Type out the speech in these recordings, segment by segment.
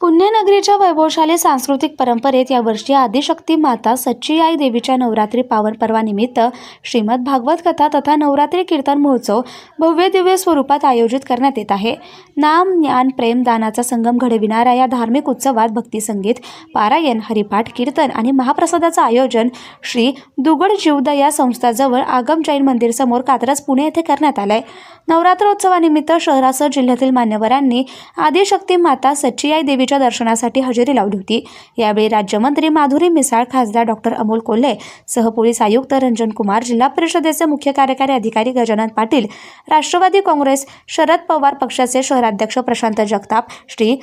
पुण्यनगरीच्या वैभवशाली सांस्कृतिक परंपरेत यावर्षी आदिशक्ती माता सच्ची आई देवीच्या नवरात्री पावन पर्वानिमित्त श्रीमद भागवत कथा तथा नवरात्री कीर्तन महोत्सव भव्य दिव्य स्वरूपात आयोजित करण्यात येत आहे. नाम ज्ञान प्रेम दानाचा संगम घडविणाऱ्या या धार्मिक उत्सवात भक्तिसंगीत पारायण हरिपाठ कीर्तन आणि महाप्रसादाचं आयोजन श्री दुगड जीवदया संस्थाजवळ आगम जैन मंदिर समोर कात्रज पुणे येथे करण्यात आलंय. नवरात्रोत्सवानिमित्त शहरासह जिल्ह्यातील मान्यवरांनी आदिशक्ती माता देवी देवीच्या दर्शनासाठी हजेरी लावली होती. यावेळी राज्यमंत्री माधुरी मिसाळ खासदार डॉक्टर अमोल कोल्हे सहपोलीस आयुक्त रंजन कुमार जिल्हा परिषदेचे मुख्य कार्यकारी अधिकारी गजानन पाटील राष्ट्रवादी काँग्रेस शरद पवार पक्षाचे शहराध्यक्ष प्रशांत जगताप श्री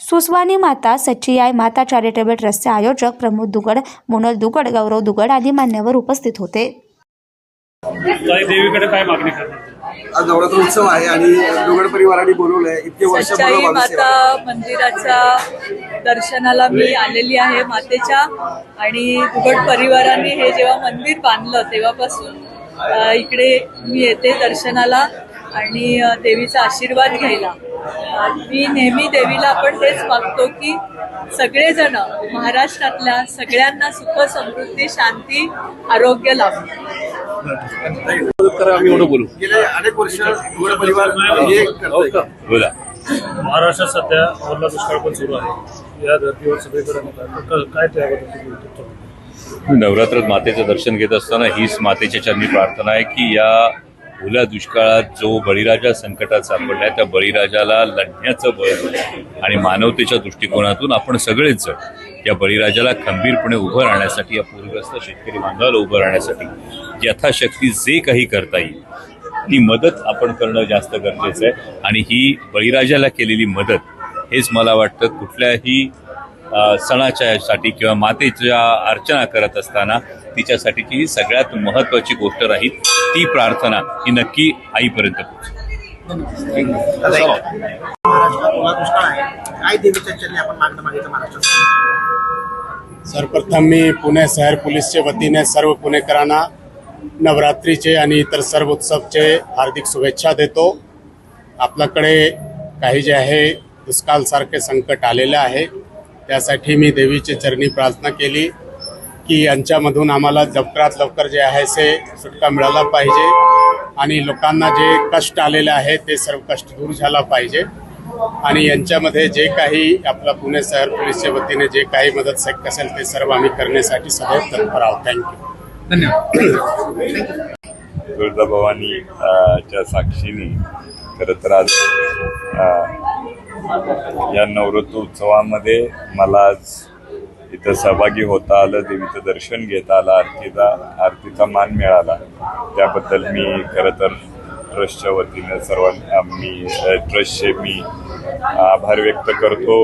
सुस्वानी माता सच्चिआई माता चॅरिटेबल ट्रस्टचे आयोजक प्रमोद दुगड मोनल दुगड गौरव दुगड आदी मान्यवर उपस्थित होते. देवीकडे काय मागणी करणार? आज नवरात्र उत्सव आहे आणि दुगड परिवाराने बोलवलंय इतके वर्ष सच्चाई. माता मंदिराच्या दर्शनाला मी आलेली आहे मातेच्या आणि दुगड परिवाराने हे जेव्हा मंदिर बांधलं तेव्हापासून अ, इकडे मी येते दर्शनाला आणि अ, देवीचा आशीर्वाद घ्यायला. अ, मी नेहमी देवीला आपण हेच मागतो की सगळेजण महाराष्ट्रातल्या सगळ्यांना सुख समृद्धी शांती आरोग्य लाभो. करा आम्ही एवढं बोलू. गेले अनेक वर्ष परिवार हे करतोय. बोला. महाराष्ट्रात सध्या ओला दुष्काळ पण सुरू आहे. या धर्तीवर सगळीकडे मग काय- त्याबद्दल नवरात्रात मातेचं दर्शन घेत असताना हीच मातेच्या चरणी प्रार्थना आहे की या ओल्या दुष्काळात जो बळीराजा संकटात सापडलाय त्या बळीराजाला लढण्याचं बळ आणि मानवतेच्या दृष्टिकोनातून आपण सगळेच जण या बळीराजाला खंबीरपणे उभं राहण्यासाठी या पूरग्रस्त शेतकरी बांधवाला उभं राहण्यासाठी यथाशक्ती जे काही करता येईल ती मदत आपण करणं जास्त गरजेचं आहे. आणि ही बळीराजाला केलेली मदत हेच मला वाटतं कुठल्याही सणाच्यासाठी किंवा मातेच्या अर्चना करत असताना तिच्यासाठीची ही सगळ्यात महत्त्वाची गोष्ट राहील. ती प्रार्थना ही नक्की आईपर्यंत पोहोचेल. सर्वप्रथम मी पुणे शहर पोलीसच्या वतीने सर्व पुणेकरांना नवरात्रीचे आणि इतर सर्व उत्सवचे हार्दिक शुभेच्छा देतो. आपल्याकडे काही जे आहे दुष्काळसारखे संकट आलेले आहे. त्यासाठी मी देवीची चरणी प्रार्थना केली की यांच्यामधून आम्हाला लवकरात लवकर जे आहे ते सुटका मिळाला पाहिजे आणि लोकांना जे कष्ट आलेले आहे ते सर्व कष्ट दूर झाला पाहिजे. आणि यांच्यामध्ये जे काही आपला पुणे शहर पोलीसच्या वतीने जे काही मदत शक्य असेल ते सर्व आम्ही करण्यासाठी सदैव तत्पर आहोत. थँक्यू तुळजाभवानी च्या साक्षीने खरं तर आज या नवरात्र उत्सवामध्ये मला आज इथं सहभागी होता आलं देवीचं दर्शन घेता आलं आरतीचा आरतीचा मान मिळाला. त्याबद्दल मी खरं तर ट्रस्टच्या वतीनं सर्वांना मी ट्रस्टचे मी आभार व्यक्त करतो.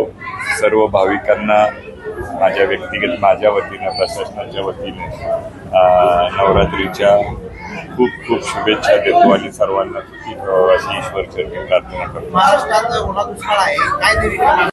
सर्व भाविकांना माझ्या व्यक्तिगत माझ्या वतीनं प्रशासनाच्या वतीने नवरात्रीच्या खूप खूप शुभेच्छा देतो आणि सर्वांना सुखी ठेवावं अशी ईश्वरचरणी प्रार्थना करतो.